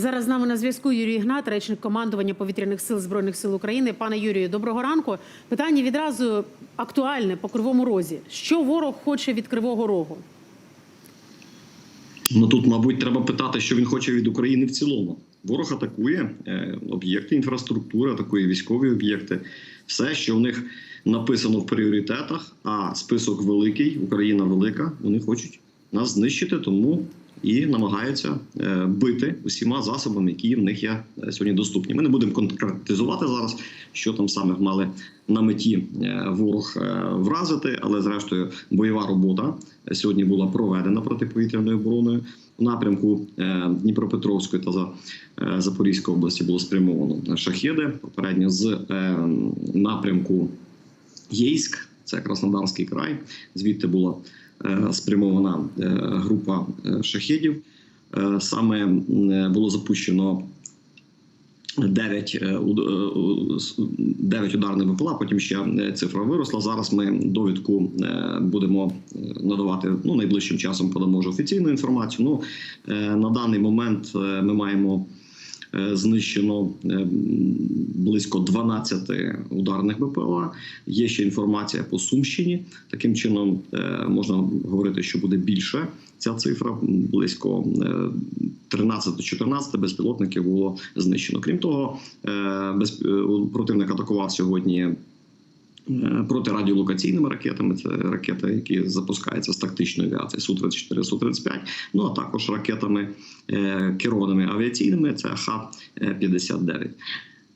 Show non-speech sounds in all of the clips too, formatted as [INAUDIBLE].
Зараз з нами на зв'язку Юрій Ігнат, речник командування повітряних сил збройних сил України. Пане Юрію, доброго ранку. Питання відразу актуальне по кривому розі. Що ворог хоче від кривого рогу? Ну тут, мабуть, треба питати, що він хоче від України в цілому. Ворог атакує е, об'єкти інфраструктури, атакує військові об'єкти, все, що в них написано в пріоритетах. А список великий, Україна велика. Вони хочуть нас знищити, тому і намагаються е, бити усіма засобами, які в них є е, сьогодні доступні. Ми не будемо конкретизувати зараз, що там саме мали на меті е, ворог вразити, але зрештою бойова робота сьогодні була проведена протиповітряною обороною. У напрямку Дніпропетровської та за Запорізької області було спрямовано шахеди попередньо з напрямку Єйськ, це Краснодарський край. Звідти була спрямована е, група е, шахедів. Е, Саме е, було запущено 9, е, уд- е, с- 9 ударних БПЛА, потім ще е, цифра виросла. Зараз ми довідку е, будемо е, надавати ну, найближчим часом подамо вже офіційну інформацію. Ну, е, на даний момент е, ми маємо е, знищено е, близько 12 ударних БПЛА. Є ще інформація по Сумщині. Таким чином е, можна говорити, що буде більше. Ця цифра близько е, 13-14 безпілотників було знищено. Крім того, е, е, противник атакував сьогодні. Е, Протирадіолокаційними ракетами це ракети, які запускаються з тактичної авіації су 34 су 35 ну а також ракетами е, керованими авіаційними. Це Х-59.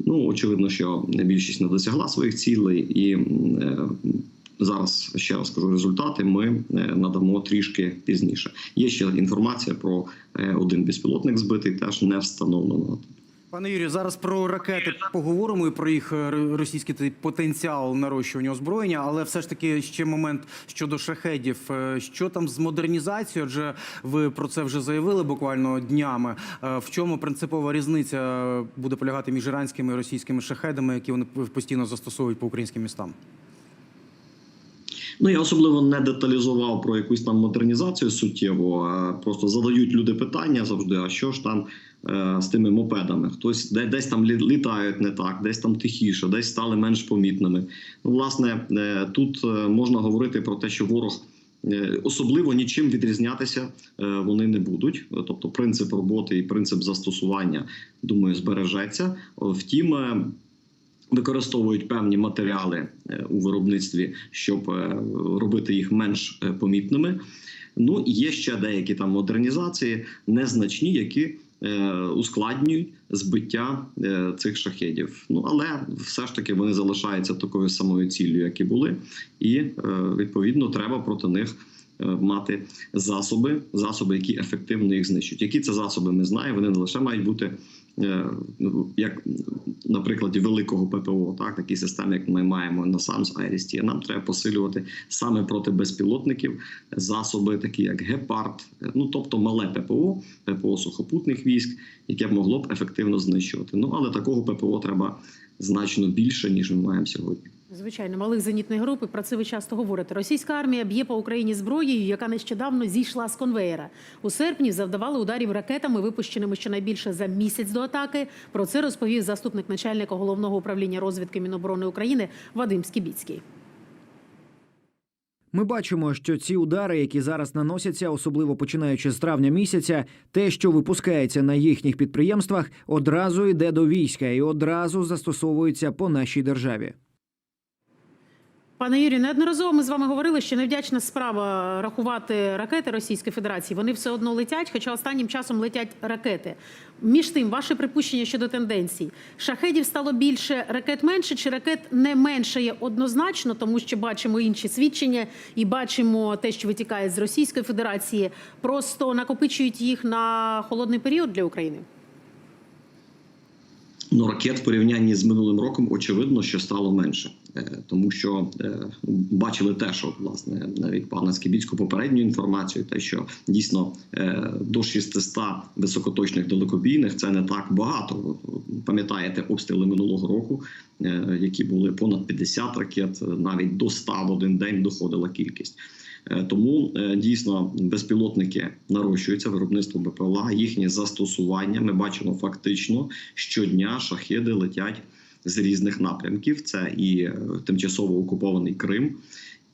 Ну очевидно, що більшість не досягла своїх цілей, і е, зараз ще раз кажу результати. Ми надамо трішки пізніше. Є ще інформація про один безпілотник збитий, теж не встановлено. Пане Юрію, зараз про ракети поговоримо і про їх е, російський потенціал нарощування озброєння, але все ж таки ще момент щодо шахедів. Е, Що там з модернізацією? Адже ви про це вже заявили буквально днями. Е, В чому принципова різниця буде полягати між іранськими і російськими шахедами, які вони постійно застосовують по українським містам? Ну я особливо не деталізував про якусь там модернізацію суттєво. Просто задають люди питання завжди: а що ж там е, з тими мопедами? Хтось де, десь там лі- літають не так, десь там тихіше, десь стали менш помітними. Ну, власне, е, тут е, можна говорити про те, що ворог. Особливо нічим відрізнятися вони не будуть. Тобто, принцип роботи і принцип застосування, думаю, збережеться. Втім, використовують певні матеріали е, у виробництві, щоб е, робити їх менш е, помітними. Ну і є ще деякі там модернізації, незначні, які ускладнюють збиття цих шахедів. Ну але все ж таки вони залишаються такою самою ціллю, як і були, і відповідно треба проти них. Мати засоби, засоби, які ефективно їх знищують. Які це засоби, ми знаємо. Вони не лише мають бути як на прикладі великого ППО, так такі системи, як ми маємо на САМС Айрісті. Нам треба посилювати саме проти безпілотників засоби, такі як гепард, е, ну тобто мале ППО, ППО сухопутних військ, яке могло б ефективно знищувати. Ну але такого ППО треба значно більше ніж ми маємо сьогодні. Звичайно, малих зенітних груп, і про це ви часто говорите. Російська армія б'є по Україні зброєю, яка нещодавно зійшла з конвеєра. У серпні завдавали ударів ракетами, випущеними щонайбільше за місяць до атаки. Про це розповів заступник начальника головного управління розвідки Міноборони України Вадим Скібіцький. Ми бачимо, що ці удари, які зараз наносяться, особливо починаючи з травня місяця, те, що випускається на їхніх підприємствах, одразу йде до війська і одразу застосовується по нашій державі. Пане Юрію, неодноразово ми з вами говорили, що невдячна справа рахувати ракети Російської Федерації. Вони все одно летять, хоча останнім часом летять ракети. Між тим, ваше припущення щодо тенденцій. Шахедів стало більше, ракет менше, чи ракет не менше є однозначно, тому що бачимо інші свідчення і бачимо те, що витікає з Російської Федерації. Просто накопичують їх на холодний період для України. Ну, ракет в порівнянні з минулим роком очевидно, що стало менше, тому що е, бачили те, що власне навіть пана Скібіцько попередню інформацію, те, що дійсно е, до 600 високоточних далекобійних це не так багато. Пам'ятаєте обстріли минулого року, е, які були понад 50 ракет, навіть до 100 в один день доходила кількість. Е, Тому е, дійсно безпілотники нарощуються, виробництво БПЛА, їхнє застосування. Ми бачимо фактично щодня шахеди летять з різних напрямків. Це і е, тимчасово окупований Крим,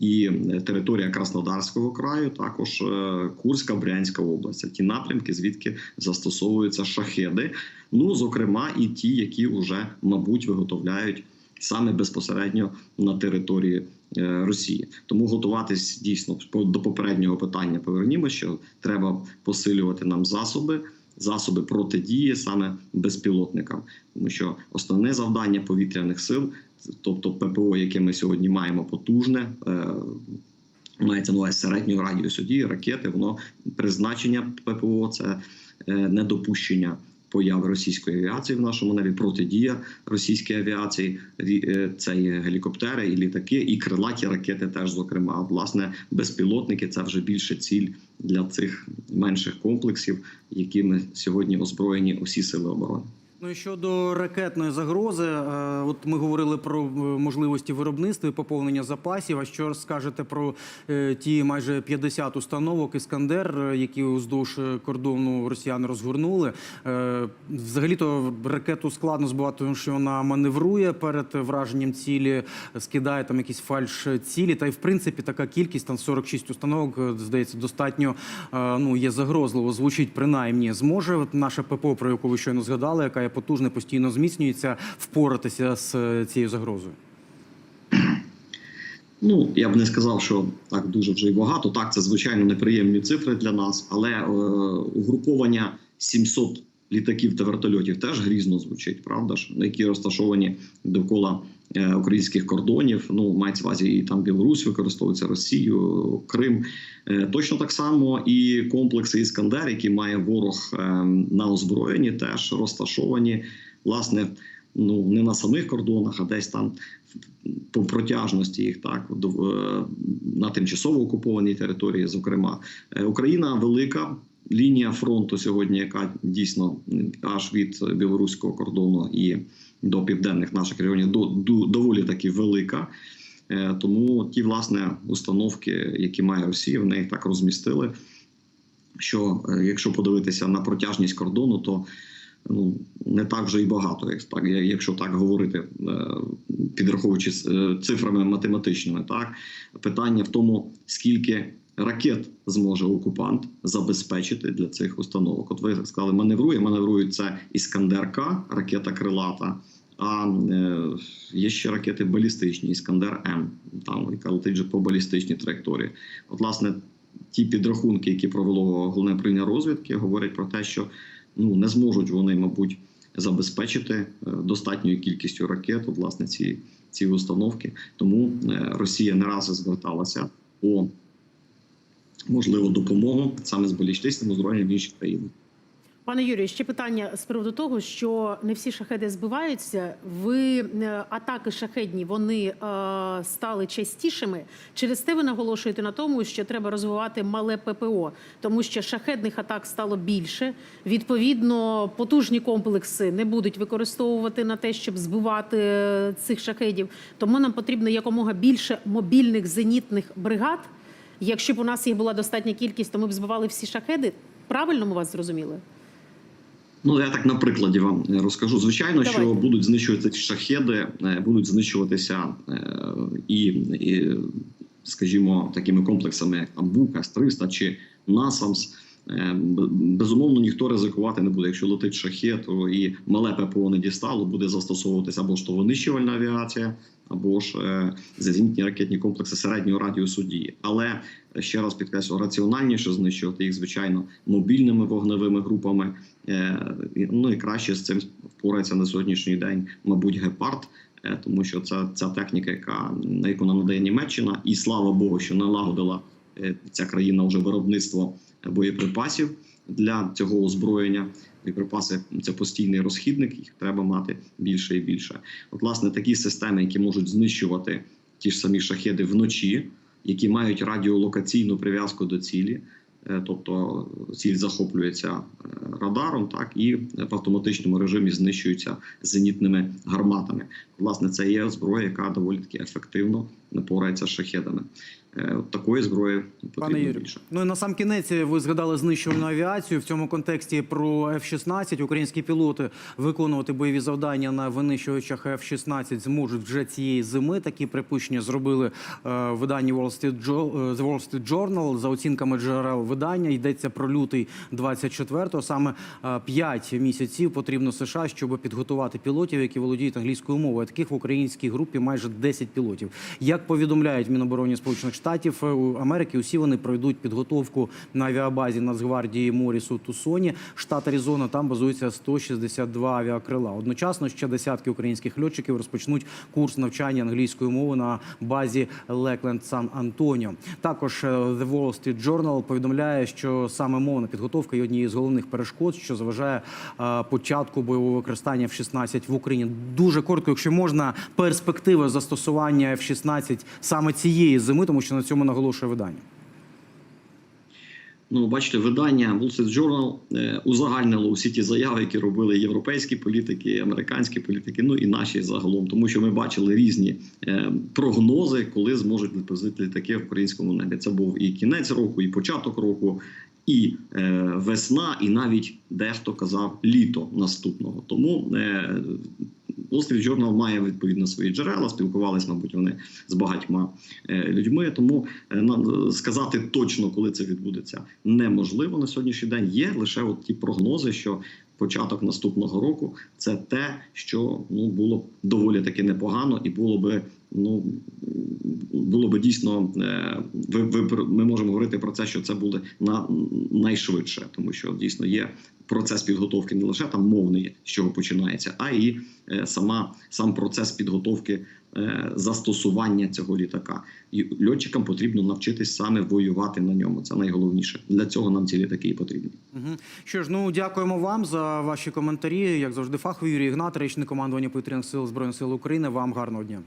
і е, територія Краснодарського краю, також е, Курська, Брянська область. Ті напрямки, звідки застосовуються шахеди. Ну зокрема, і ті, які вже мабуть виготовляють саме безпосередньо на території Росії. Тому готуватись дійсно до попереднього питання повернімося, що треба посилювати нам засоби. Засоби протидії саме безпілотникам, тому що основне завдання повітряних сил, тобто ППО, яке ми сьогодні маємо потужне, е, мається на увазі середнього радіусу дії, ракети, воно призначення ППО це е, недопущення появи російської авіації в нашому небі, протидія російській авіації. Е, Це є гелікоптери і літаки, і крилаті ракети теж зокрема. Власне, безпілотники це вже більше ціль для цих менших комплексів, якими сьогодні озброєні усі сили оборони. Ну і щодо ракетної загрози, е, от ми говорили про е, можливості виробництва і поповнення запасів. А що скажете про е, ті майже 50 установок Іскандер, які уздовж кордону росіяни розгорнули? Е, Взагалі-то ракету складно збивати, тому що вона маневрує перед враженням цілі, скидає там якісь фальш цілі. Та й в принципі така кількість там 46 установок, здається, достатньо ну є загрозливо. Звучить принаймні. Зможе от наша ППО, про яку ви щойно згадали, яка є потужна, постійно зміцнюється, впоратися з е, цією загрозою. [CLEARS THROAT] Ну я б не сказав, що так дуже вже й багато. Так, це звичайно неприємні цифри для нас, але е, угруповання 700 літаків та вертольотів теж грізно звучить, правда ж, які розташовані довкола українських кордонів. Ну мається увазі і там Білорусь використовується Росію, Крим. Е, точно так само і комплекси Іскандер, які має ворог е, на озброєнні, теж розташовані власне. Ну не на самих кордонах, а десь там по протяжності їх так е, на тимчасово окупованій території. Зокрема, Е, Україна велика. Лінія фронту сьогодні, яка дійсно аж від білоруського кордону і до південних наших регіонів, до, до доволі таки велика. Е, Тому ті власне установки, які має Росія, вони їх так розмістили. Що е, якщо подивитися на протяжність кордону, то ну не так вже і багато, як якщо так говорити, е, підраховуючи цифрами математичними, так питання в тому, скільки ракет зможе окупант забезпечити для цих установок. От ви сказали, маневрує, маневрують це Іскандер-К, ракета крилата. А е, є ще ракети балістичні, Іскандер М, там яка летить вже по балістичній траєкторії. От, власне, ті підрахунки, які провело головне управління розвідки, говорять про те, що ну не зможуть вони, мабуть, забезпечити е, достатньою кількістю ракет, от, власне, ці, ці установки. Тому е, Росія не раз зверталася по можливу допомогу саме з балістичним озброєнням в країни. Пане Юрію, ще питання з приводу того, що не всі шахеди збиваються. Ви е, атаки шахедні вони е, стали частішими. Через те ви наголошуєте на тому, що треба розвивати мале ППО, тому що шахедних атак стало більше. Відповідно, потужні комплекси не будуть використовувати на те, щоб збивати е, цих шахедів. Тому нам потрібно якомога більше мобільних зенітних бригад. Якщо б у нас їх була достатня кількість, то ми б збивали всі шахеди. Правильно ми вас зрозуміли? Ну я так на прикладі вам е, розкажу. Звичайно, Давайте. що будуть знищуватися шахеди, е, будуть знищуватися е, і, і скажімо, такими комплексами, як там Бук, С-300 чи Насамс. Е, Безумовно, ніхто ризикувати не буде. Якщо летить шахет то і мале ППО не дістало, буде застосовуватися або ж то винищувальна авіація, або ж е, зенітні ракетні комплекси середнього радіусу дії. Але е, ще раз підкреслю, раціональніше знищувати їх, звичайно, мобільними вогневими групами. Е, Ну і краще з цим впорається на сьогоднішній день, мабуть, гепард. Тому що це ця техніка, яка на яку нам надає Німеччина, і слава Богу, що налагодила ця країна вже виробництво боєприпасів для цього озброєння. Боєприпаси це постійний розхідник, їх треба мати більше і більше. От, власне, такі системи, які можуть знищувати ті ж самі шахеди вночі, які мають радіолокаційну прив'язку до цілі, е, тобто ціль захоплюється е, радаром, так і в автоматичному режимі знищуються зенітними гарматами. Власне, це є зброя, яка доволі таки ефективно не порається з шахедами. Е, от такої зброї Пане Юрію, більше. ну і на сам кінець ви згадали знищувальну авіацію в цьому контексті про F-16. Українські пілоти виконувати бойові завдання на винищувачах F-16 зможуть вже цієї зими. Такі припущення зробили е, в виданні Wall Street, Jo- е, The Wall Street Journal. За оцінками джерел видання йдеться про лютий 24-го. Саме 5 місяців потрібно США, щоб підготувати пілотів, які володіють англійською мовою. Таких в українській групі майже 10 пілотів. Як повідомляють Міноборони Сполучених Штатів е, Америки, усі вони пройдуть підготовку на авіабазі Нацгвардії Моріс у Тусоні. Штат Аризона там базується 162 авіакрила. Одночасно ще десятки українських льотчиків розпочнуть курс навчання англійської мови на базі Лекленд Сан Антоніо. Також е, The Wall Street Journal повідомляє, що саме мовна підготовка є однією з головних перешкод, що заважає е, початку бойового використання F-16 в Україні. Дуже коротко, якщо можна, перспективи застосування F-16 саме цієї зими, тому що на цьому наголошує видання. Ну, бачите, видання Wall Street Journal е, узагальнило усі ті заяви, які робили європейські політики, американські політики, ну і наші загалом, тому що ми бачили різні е, прогнози, коли зможуть запустити літаки в українському небі. Це був і кінець року, і початок року, і е, весна, і навіть дехто казав літо наступного. Тому Wall Street Journal має відповідно свої джерела, спілкувались, мабуть, вони з багатьма е, людьми. Тому е, сказати точно, коли це відбудеться, неможливо на сьогоднішній день. Є лише от ті прогнози, що початок наступного року це те, що ну було б доволі таки непогано, і було би ну було би дійсно. е, Ви, ви ми можемо говорити про це, що це буде на найшвидше, тому що дійсно є процес підготовки не лише там мовний, з чого починається, а і е, сама сам процес підготовки е, застосування цього літака. І льотчикам потрібно навчитись саме воювати на ньому. Це найголовніше. Для цього нам ці літаки і потрібні. Що ж, ну дякуємо вам за ваші коментарі. Як завжди, фахові Юрій Ігнат, речник командування повітряних сил збройних сил України. Вам гарного дня.